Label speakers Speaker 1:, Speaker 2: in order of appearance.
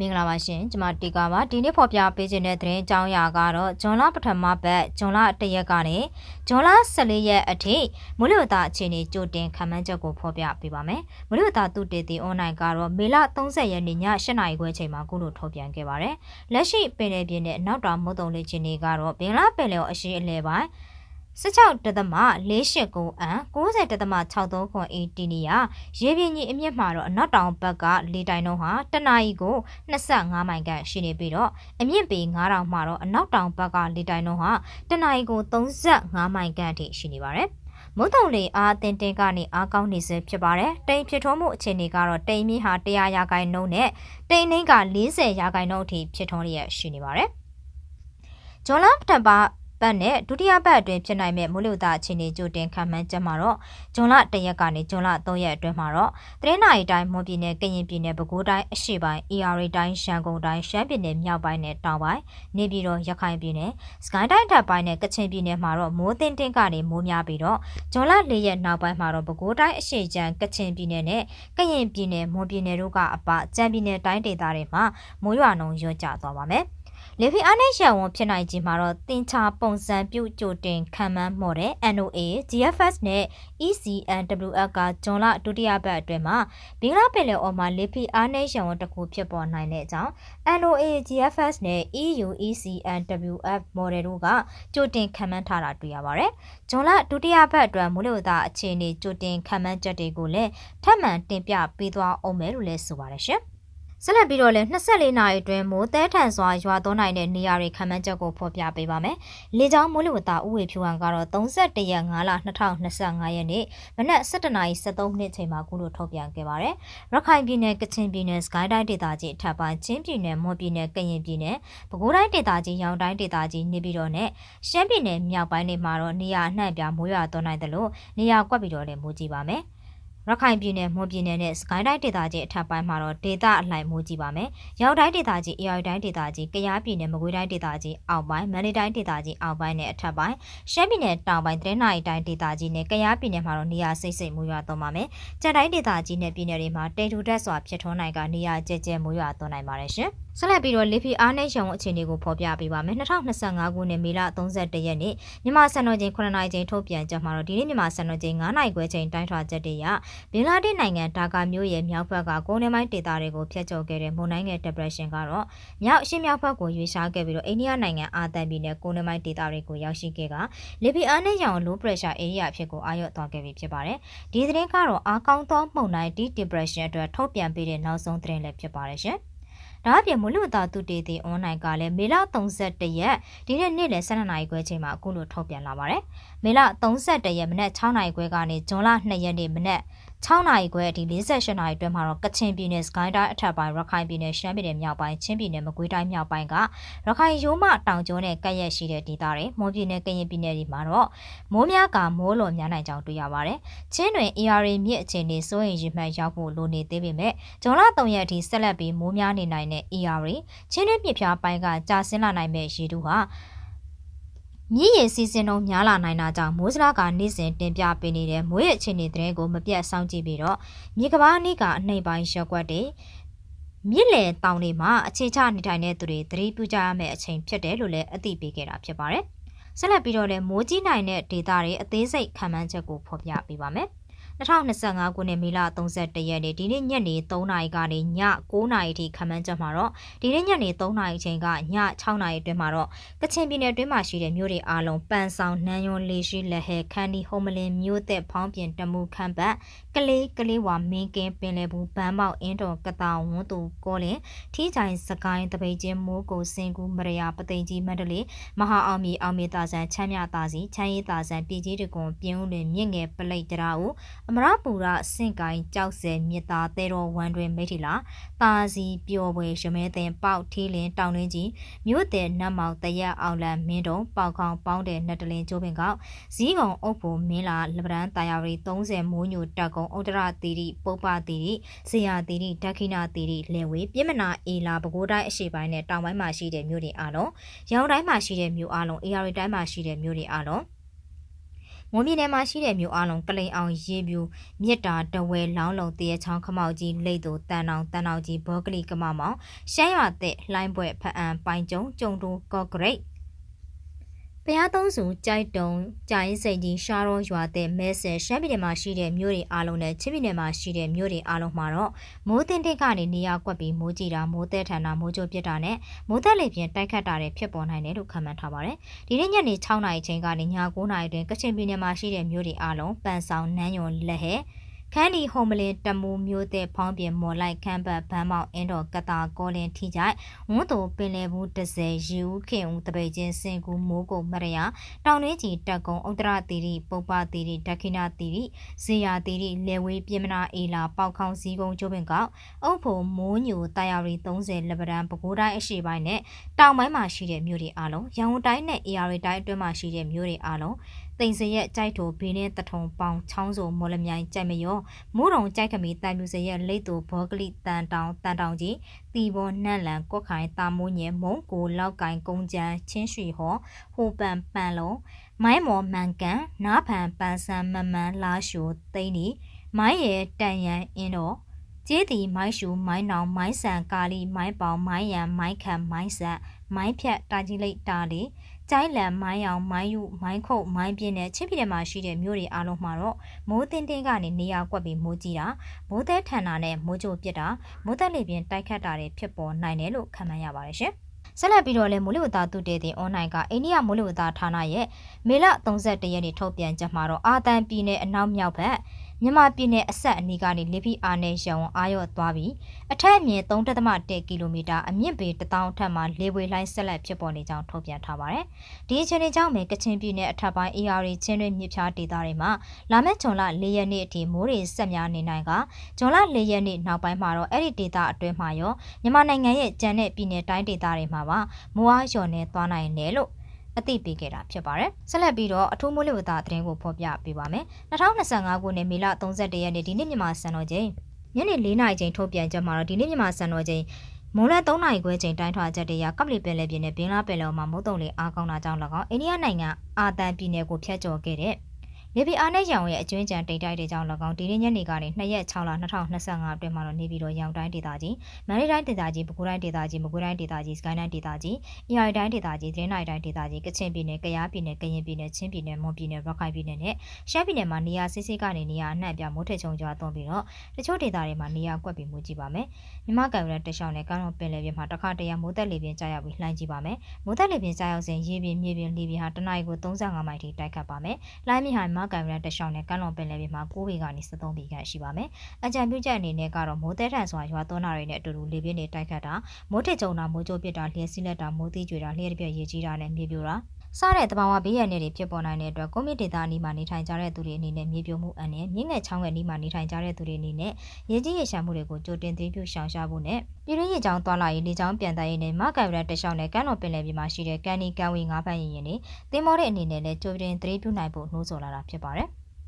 Speaker 1: မင်္ဂလာပါရှင်ကျွန်မတီကာပါဒီနေ့ဖော်ပြပေးခြင်းတဲ့သတင်းအကြောင်းအရာကတော့ဂျွန်လပထမပတ်ဂျွန်လ၁ရက်ကနေဂျွန်လ14ရက်အထိမူလဝတ္တအခြေအနေကြိုတင်ခံမှန်းချက်ကိုဖော်ပြပေးပါမယ်မူလဝတ္တသူတေတီအွန်လိုင်းကတော့မေလ30ရက်နေ့ည8နာရီခွဲချိန်မှာကုလို့ထုတ်ပြန်ခဲ့ပါတယ်လက်ရှိပင်လယ်ပြင်နဲ့နောက်တောင်မုတ်တုံလေးချင်းတွေကတော့ဘင်္ဂလားပင်လယ်အရှိအလဲပိုင်း 16တသမ489အန်90တသမ63ခွန်အေတီနီယာရေပြင်းကြီးအမြင့်မှာတော့အနောက်တောင်ဘက်ကလေတိုင်နှုန်းဟာတနအီကို25မိုင်ခန့်ရှိနေပြီးတော့အမြင့်ပေ9000မှာတော့အနောက်တောင်ဘက်ကလေတိုင်နှုန်းဟာတနအီကို35မိုင်ခန့်အထိရှိနေပါတယ်မုတ်တုံလေအားတင်တင်ကနေအားကောင်းနေစေဖြစ်ပါတယ်။တိမ်ဖြစ်ထွန်းမှုအခြေအနေကတော့တိမ်မြင့်ဟာ100ရာခိုင်နှုန်းနဲ့တိမ်နှင်းက40ရာခိုင်နှုန်းအထိဖြစ်ထွန်းလျက်ရှိနေပါတယ်။ဂျွန်လပထမ ပတ်နဲ့ဒုတိယပတ်အတွင်းဖြစ်နိုင်မဲ့မိုးလေဝသအခြေအနေကြိုတင်ခန့်မှန်းချက်မှာတော့ဂျွန်လ1ရက်ကနေဂျွန်လ3ရက်အတွင်းမှာတော့သတင်းနာရီတိုင်းမွန်ပြည်နယ်ကရင်ပြည်နယ်ပဲခူးတိုင်းအရှေ့ပိုင်း AR တိုင်းရှမ်းကုန်တိုင်းရှမ်းပြည်နယ်မြောက်ပိုင်းနဲ့တောင်ပိုင်းနေပြည်တော်ရခိုင်ပြည်နယ်စကိုင်းတိုင်းထပ်ပိုင်းနဲ့ကချင်ပြည်နယ်မှာတော့မိုးသင်းတင်းကနေမိုးများပြီးတော့ဂျွန်လ4ရက်နောက်ပိုင်းမှာတော့ပဲခူးတိုင်းအရှေ့ကျန်းကချင်ပြည်နယ်နဲ့ကရင်ပြည်နယ်မွန်ပြည်နယ်တို့ကအပကြံပြည်နယ်တိုင်းဒေသတွေမှာမိုးရွာနှုန်းရွကျသွားပါမယ် လေဖီအားနဲ့ရဝန်ဖြစ်နိုင်ခြင်းမှာတော့တင်ချပုံစံပြုကြိုတင်ခံမှန်းမော်တဲ့ NOA, GFS နဲ့ ECNWF ကဂျွန်လဒုတိယပတ်အတွင်းမှာဘင်္ဂလားပင်လယ်အော်မှာလေဖီအားနဲ့ရဝန်တစ်ခုဖြစ်ပေါ်နိုင်တဲ့အကြောင်း NOA, GFS နဲ့ EU, ECNWF မော်ဒယ်တို့ကကြိုတင်ခံမှန်းထားတာတွေ့ရပါတယ်။ဂျွန်လဒုတိယပတ်အတွက်မိုးလေဝသအခြေအနေကြိုတင်ခံမှန်းချက်တွေကိုလည်းထပ်မံတင်ပြပေးသွားအောင်မယ်လို့လည်းဆိုပါတယ်ရှင်။ ဆက်လက်ပြီးတော့လည်း24နာရီအတွင်းမိုးသဲထန်စွာရွာသွန်းနိုင်တဲ့နေရာတွေခံမှန်းချက်ကိုဖော်ပြပေးပါမယ်။လေကြောင်းမိုးလေဝသဥဝေဖြူဟန်ကတော့31ရက်5လ2025ရက်နေ့မနက်7:73မိနစ်ချိန်မှာကုလို့ထုတ်ပြန်ခဲ့ပါတယ်။ရခိုင်ပြည်နယ်ကချင်ပြည်နယ်စကိုင်းတိုင်းဒေသကြီးအထက်ပိုင်းချင်းပြည်နယ်မွန်ပြည်နယ်ကရင်ပြည်နယ်ပဲခူးတိုင်းဒေသကြီးရောင်တိုင်းဒေသကြီးနေပြည်တော်နဲ့ရှမ်းပြည်နယ်မြောက်ပိုင်းတွေမှာတော့နေရာအနှံ့ပြမိုးရွာသွန်းနိုင်တယ်လို့နေရာကွက်ပြီးတော့လည်းမိုးကြီးပါမယ်။ ရခိုင်ပြည်နယ်မွန်ပြည်နယ်နဲ့စကိုင်းတိုင်းဒေသကြီးအထက်ပိုင်းမှာတော့ဒေသအလိုက်မိုးကြီးပါမယ်။ရောက်တိုင်းဒေသကြီးအေရတိုင်းဒေသကြီးကယားပြည်နယ်မကွေးတိုင်းဒေသကြီးအောက်ပိုင်းမန္တလေးတိုင်းဒေသကြီးအောက်ပိုင်းနဲ့အထက်ပိုင်းရှမ်းပြည်နယ်တောင်ပိုင်းတရနိုင်တိုင်းဒေသကြီးနဲ့ကယားပြည်နယ်မှာတော့နေရာစိတ်စိတ်မိုးရွာသွန်းပါမယ်။ကြံတိုင်းဒေသကြီးနဲ့ပြည်နယ်တွေမှာတိမ်ထူထက်စွာဖြစ်ထွန်းနိုင်ကနေရာကျကျမိုးရွာသွန်းနိုင်ပါတယ်ရှင်။ ဆက်လက်ပြီးတော့လေဖီအားနဲ့ရောင်အခြေအနေကိုဖော်ပြပေးပါမယ်2025ခုနှစ်မေလ31ရက်နေ့မြန်မာစံတော်ချိန်9နာရီချိန်ထုတ်ပြန်ကြမှာတော့ဒီနေ့မြန်မာစံတော်ချိန်9နာရီခွဲချိန်တိုင်းထွာချက်တွေရဘင်္ဂလားဒေ့ရှ်နိုင်ငံဒါကာမြို့ရဲ့မြောက်ဘက်ကကုန်းနေမိုင်းဒေသတွေကိုဖျက်ချော်ခဲ့တဲ့မုန်တိုင်းငယ် depression ကတော့မြောက်အရှေ့မြောက်ဘက်ကိုရွေ့ရှားခဲ့ပြီးတော့အိန္ဒိယနိုင်ငံအာသန်ပြည်နယ်ကုန်းနေမိုင်းဒေသတွေကိုရောက်ရှိခဲ့ကလေဖီအားနဲ့ရောင် low pressure area အဖြစ်ကိုအာရုံသွားခဲ့ပြီဖြစ်ပါတယ်ဒီသတင်းကတော့အားကောင်းသောမုန်တိုင်း depression အတွက်ထုတ်ပြန်ပေးတဲ့နောက်ဆုံးသတင်းလည်းဖြစ်ပါတယ်ရှင် ဒါအပြင်မလူသားသူတေတီအွန်လိုင်းကလည်းမေလ31ရက်ဒီနေ့နေ့လယ်12နာရီခွဲချိန်မှာအခုလိုထုတ်ပြန်လာပါတယ်။မေလ31ရက်မနက်6နာရီခွဲကနေဇွန်လ2ရက်နေ့မနက် 6နာရီခွဲအထိ48နာရီအတွင်းမှာတော့ကချင်ပြည်နယ်စကိုင်းတိုင်းအထက်ပိုင်းရခိုင်ပြည်နယ်ရှမ်းပြည်နယ်မြောက်ပိုင်းချင်းပြည်နယ်မကွေးတိုင်းမြောက်ပိုင်းကရခိုင်ရိုးမတောင်ကျုံနဲ့ကပ်ရက်ရှိတဲ့ဒေသတွေမွန်ပြည်နယ်ကရင်ပြည်နယ်တွေမှာတော့မိုးများကမိုးလွန်များနိုင်ကြောင်းတွေ့ရပါတယ်။ချင်းတွင် ARA မြစ်အခြေအနေစိုးရင်ရမှတ်ရောက်ဖို့လိုနေသေးပေမဲ့ဂျွန်လ3ရက်အထိဆက်လက်ပြီးမိုးများနေနိုင်တဲ့ ARA ချင်းတွင်ပြပြပိုင်းကကြာဆင်းလာနိုင်မဲ့ရေတူဟာ မြည်ရည်စီစဉ်တော့များလာနိုင်တာကြောင့်မိုးစလားကနေ့စဉ်တင်ပြပေးနေတဲ့မွေးရအခြေအနေတဲ့ကိုမပြတ်စောင့်ကြည့်ပြီးတော့မြေကဘာနီးကအနှိမ်ပိုင်းရက်ွက်တွေမြစ်လယ်တောင်တွေမှာအခြေချနေထိုင်တဲ့သူတွေသတိပြုကြရမယ့်အချိန်ဖြစ်တယ်လို့လည်းအသိပေးခဲ့တာဖြစ်ပါတယ်။ဆက်လက်ပြီးတော့လည်းမိုးကြီးနိုင်တဲ့ဒေသတွေအသေးစိတ်ခံမှန်းချက်ကိုဖော်ပြပေးပါမယ်။ 2025ခုနှစ်မေလ31ရက်နေ့ဒီနေ့ညနေ3နာရီကနေည9နာရီထိခန့်မှန်းချက်မှာတော့ဒီနေ့ညနေ3နာရီချိန်ကည6နာရီအတွင်းမှာတော့ကချင်ပြည်နယ်အတွင်းမှာရှိတဲ့မြို့တွေအားလုံးပန်ဆောင်နန်းယွန်းလေးရှိလက်ဟဲခန်းဒီဟုံမလင်းမြို့သက်ဖောင်းပြင်တမှုခန့်ပတ်ကလေးကလေးဝါမင်းကင်းပင်လယ်ဘူးဘန်းပေါက်အင်းတော်ကတာဝန်းသူကောလင်ထီးချိုင်စကိုင်းတပိတ်ချင်းမိုးကိုစင်ကူမရယာပသိမ်ကြီးမန္တလေးမဟာအောင်မြေအောင်မြေတာဆန်ချမ်းမြတာစီချမ်းရည်တာဆန်ပြည်ကြီးတကွန်ပြင်းဦးလွင်မြင့်ငယ်ပလိတ်တရာဦးအမရပူရစင့်ကိုင်းကြောက်စဲမြစ်သားတဲတော်ဝမ်တွင်မိထီလာတာစီပျော်ပွဲရမဲတဲ့ပေါက်ထီးလင်းတောင်လင်းကြီးမြို့တဲ့နတ်မောင်တရက်အောင်လန်မင်းတုံပေါက်ခေါင်ပေါင်းတဲ့နတ်တလင်းကျိုးပင်ကောက်ဇီးကုံအုပ်ဖို့မင်းလာလပဒန်းတာယာရီ30မိုးညိုတက်ကုံဥဒရတီရီပုပ္ပတီရီဇေယတီရီဒက္ခိဏတီရီလေဝေပြင်းမနာအေလာပဲခူးတိုင်းအရှေ့ပိုင်းနဲ့တောင်ပိုင်းမှာရှိတဲ့မြို့တွေအားလုံးရောင်တိုင်းမှာရှိတဲ့မြို့အားလုံးအေရီတိုင်းမှာရှိတဲ့မြို့တွေအားလုံး မမွန်ပြည်နယ်မှာရှိတဲ့မြို့အလုံးကလိန်အောင်ရေပြူမြစ်တာတဝဲလောင်းလုံတရချောင်းခမောက်ကြီးလိတ်တူတန်အောင်တန်အောင်ကြီးဘောကလီကမမောင်ရှမ်းရွာတဲ့လှိုင်းပွဲဖအံပိုင်ကျုံကျုံတူကော့ဂရိတ် ဘုရားသုံးစုကြိုက်တုံကြာရင်စိတ်ကြီးရှားရောရွာတဲ့မဲဆယ်ရှမ်းပြည်နယ်မှာရှိတဲ့မြို့တွေအားလုံးနဲ့ချင်းပြည်နယ်မှာရှိတဲ့မြို့တွေအားလုံးမှာတော့မိုးတင်တစ်ကနေနေရာကွက်ပြီးမိုးကြည့်တာမိုးတဲထန်တာမိုးကြိုးပြစ်တာနဲ့မိုးသက်လေပြင်းတိုက်ခတ်တာတွေဖြစ်ပေါ်နိုင်တယ်လို့ခန့်မှန်းထားပါတယ်။ဒီနေ့ညနေ6နာရီချိန်ကနေည9နာရီတွင်ကချင်ပြည်နယ်မှာရှိတဲ့မြို့တွေအားလုံးပန်ဆောင်နန်းယွန်လက်ဟဲ ခန်းဒီဟ ோம் လင်တမူမျိုးတဲ့ဖောင်းပြင်မော်လိုက်ခမ်းဘတ်ဗန်းမောက်အင်းတော်ကတာကောလင်ထိကြိုက်ဝန်းတူပင်လယ်ဘူးတစဲရီဦးခင်ဦးတပိတ်ချင်းစင်ကူမိုးကုံမရယာတောင်နှင်းကြီးတက်ကုံဥဒရတီရီပုပ္ပတီရီဒခိနာတီရီဇေယာတီရီလေဝေးပြင်းမနာအေလာပေါက်ခေါင်းစည်းကုံကျိုးပင်ကောက်အုပ်ဖို့မိုးညိုတာယာရီ30လက်ပဒံပဲခူးတိုင်းအရှိပိုင်းနဲ့တောင်ပိုင်းမှာရှိတဲ့မြို့တွေအားလုံးရန်ကုန်တိုင်းနဲ့အေရီတိုင်းအတွင်းမှာရှိတဲ့မြို့တွေအားလုံးတိန်စရက်ကြိုက်ထိုဘင်းနဲ့တထုံပေါင်ချောင်းစုံမော်လမြိုင်ကြိုက်မယောမိုးတုံကြိုက်ကမီတန်ပြူစရက်လိတ်တူဘောကလိတန်တောင်တန်တောင်ကြီးတီဘောနန့်လန်ကွက်ခိုင်တာမိုးညဲမုံကိုလောက်ကင်ကုန်းချမ်းချင်းရွှေဟောဟိုပန်ပန်လုံးမိုင်းမော်မန်ကန်နားဖန်ပန်ဆန်မမန်လာရှိုသိန်းဒီမိုင်းရဲတန်ရန်အင်းတော်ကျေးတီမိုင်းရှူမိုင်းနောင်မိုင်းဆန်ကာလီမိုင်းပေါင်မိုင်းရန်မိုင်းခံမိုင်းဆက်မိုင်းဖြတ်တာကြီးလိတ်တာလီ ကျိုင်းလန်မိုင်းအောင်မိုင်းယူမိုင်းခုတ်မိုင်းပြင်းတဲ့ချင်းပြည်နယ်မှာရှိတဲ့မြို့တွေအားလုံးမှာတော့မိုးတင်းတင်းကနေနေရာကွက်ပြီးမိုးကြီးတာမိုးသည်ထန်တာနဲ့မိုးကြိုပြစ်တာမိုးသက်လေပြင်းတိုက်ခတ်တာတွေဖြစ်ပေါ်နိုင်တယ်လို့ခန့်မှန်းရပါတယ်ရှင်ဆက်လက်ပြီးတော့လည်းမိုးလေဝသတုတေတဲ့အွန်လိုင်းကအိန္ဒိယမိုးလေဝသဌာနရဲ့မေလ31ရက်နေ့ထုတ်ပြန်ချက်မှာတော့အာသန်ပြည်နယ်အနောက်မြောက်ဘက် မြန်မာပြည်နယ်အဆက်အနီးကနေလေပြင်းအားနဲ့ရောင်အာရော့သွားပြီးအထက်အမြင့်3.1ကီလိုမီတာအမြင့်ပေ1000ထက်မှလေဝေလှိုင်းဆက်လက်ဖြစ်ပေါ်နေကြောင်းထုတ်ပြန်ထားပါတယ်။ဒီအခြေအနေကြောင့်ပဲကချင်ပြည်နယ်အထက်ပိုင်း AR ချင်းတွင်မြစ်ဖြားဒေသတွေမှာလာမယ့်ဂျွန်လ၄ရက်နေ့အထိမိုးတွေဆက်များနေနိုင်ကဂျွန်လ၄ရက်နေ့နောက်ပိုင်းမှာတော့အဲ့ဒီဒေသအတွင်းမှာရောမြန်မာနိုင်ငံရဲ့ကျန်တဲ့ပြည်နယ်တိုင်းဒေသတွေမှာပါမိုးအားလျော့နေသွားနိုင်တယ်လို့ အသိပေးခဲ့တာဖြစ်ပါတယ်။ဆက်လက်ပြီးတော့အထူးမိုးလေဝသသတင်းကိုဖော်ပြပေးပါမယ်။2025ခုနှစ်မေလ31ရက်နေ့ဒီနေ့မြန်မာစံတော်ချိန်ညနေ4နာရီချိန်ထုတ်ပြန်ချက်မှာတော့ဒီနေ့မြန်မာစံတော်ချိန်မွန်လ3နာရီခွဲချိန်တိုင်းထွာချက်တရကပ်လီပင်လယ်ပြင်နဲ့ဘင်္ဂလားပင်လယ်အော်မှာမုတ်တုံလေးအားကောင်းတာကြောင့်၎င်းအိန္ဒိယနိုင်ငံအာတန်ပြည်နယ်ကိုဖျက်ကျော်ခဲ့တဲ့ နေပြည်အားနဲ့ရောင်ရဲ့အကျွင်းကြံတိတ်တိုက်တွေကြောင့်၎င်းဒီနေ့ညနေကနေ2ရက်6လ2025အတွင်းမှာတော့နေပြည်တော်ရောင်တိုင်းဒေသကြီးမန္တလေးတိုင်းဒေသကြီးပဲခူးတိုင်းဒေသကြီးမကွေးတိုင်းဒေသကြီးစကိုင်းတိုင်းဒေသကြီးအရာတိုင်းဒေသကြီးဒင်းနိုင်တိုင်းဒေသကြီးကချင်ပြည်နယ်ကယားပြည်နယ်ကရင်ပြည်နယ်ချင်းပြည်နယ်မွန်ပြည်နယ်ရခိုင်ပြည်နယ်နဲ့ရှမ်းပြည်နယ်မှာနေရာစစ်စစ်ကနေနေရာအနှံ့ပြမိုးထချုံကျွာသွန်းပြီးတော့တချို့ဒေသတွေမှာနေရာကွက်ပြီးမိုးကြည့်ပါမယ်မြမကံရတရှောင်းနဲ့ကမ်းလွန်ပင်လယ်ပြင်မှာတစ်ခါတရံမိုးသက်လေပြင်းကြာရောက်ပြီးလှိုင်းကြည့်ပါမယ်မိုးသက်လေပြင်းကြာရောက်စဉ်ရေပြင်မြေပြင်လေပြင်ဟာတနအီကို35မိုင်ထိတိုက်ခတ်ပါမယ်လှိုင်းမြဟာမြမကံရတရှောင်းနဲ့ကမ်းလွန်ပင်လယ်ပြင်မှာ9ပေကနေ73ပေခန့်ရှိပါမယ်။အကြံပြုချက်အနေနဲ့ကတော့မိုးတဲထန်စွာရွာသွန်းတာတွေနဲ့အတူတူလေပြင်းတွေတိုက်ခတ်တာမိုးထစ်ကြုံတာမိုးကြိုးပစ်တာလျှက်စီးလက်တာမိုးသီးကြွေတာလျှက်တစ်ပြက်ရေကြီးတာနဲ့မြေပြိုတာ စားတဲ့တဘာဝဘေးရန်တွေဖြစ်ပေါ်နိုင်တဲ့အတွက်ကွန်မြူဒေတာအနီးမှာနေထိုင်ကြတဲ့သူတွေအနေနဲ့မြေပြိုမှုအန္တရာယ်မြင့်ငယ်ချောင်းငယ်အနီးမှာနေထိုင်ကြတဲ့သူတွေအနေနဲ့ရေကြီးရေရှာမှုတွေကိုကြိုတင်သတိပြုရှောင်ရှားဖို့နဲ့ပြည်ရင်းရေချောင်းသွားလာရေးလေချောင်းပြန်တိုင်ရေးနဲ့မကင်ရတရှောင်းနဲ့ကမ်းလွန်ပင်လယ်ပြင်မှာရှိတဲ့ကန်နီကန်ဝီငါးဖမ်းရင်ရင်တွေသင်္ဘောတဲ့အနေနဲ့လည်းကြိုတင်သတိပြုနိုင်ဖို့နှိုးဆော်လာတာဖြစ်ပါတယ်။